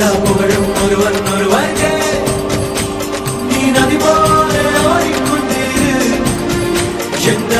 எல்லா புகழும் ஒருவன் ஒருவனுக்கே நீ நதி போல ஓடிக்கொண்டிரு எந்த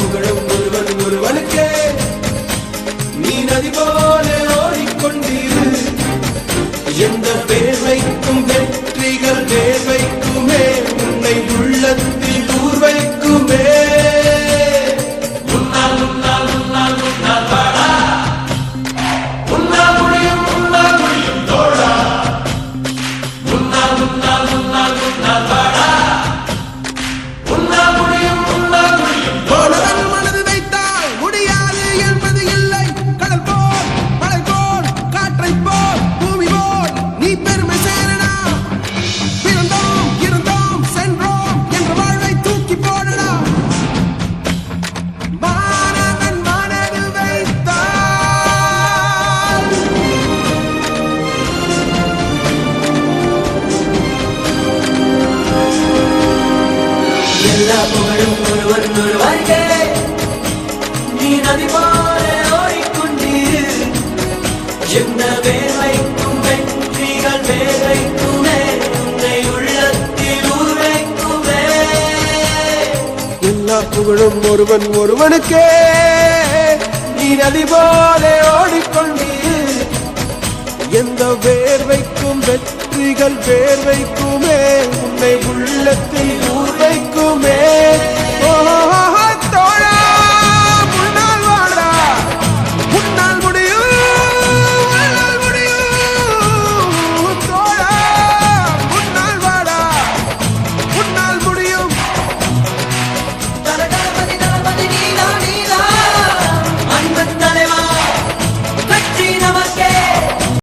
எல்லா புகழும் ஒருவன் புகழும் ஒருவன் ஒருவருக்கே நீ நதி போல ஓடிக்கொண்டிரு. எந்த வேலைக்கும் வெற்றிகள் வேலைக்குமே உன்னை உள்ளத்தில் எல்லா புகழும் ஒருவன் ஒருவனுக்கே. நீ நதி போல ஓடிக்கொண்டீர். எந்த வேர்வைக்கும் வெற்றிகள் வேர்வைக்குமே. உன்னை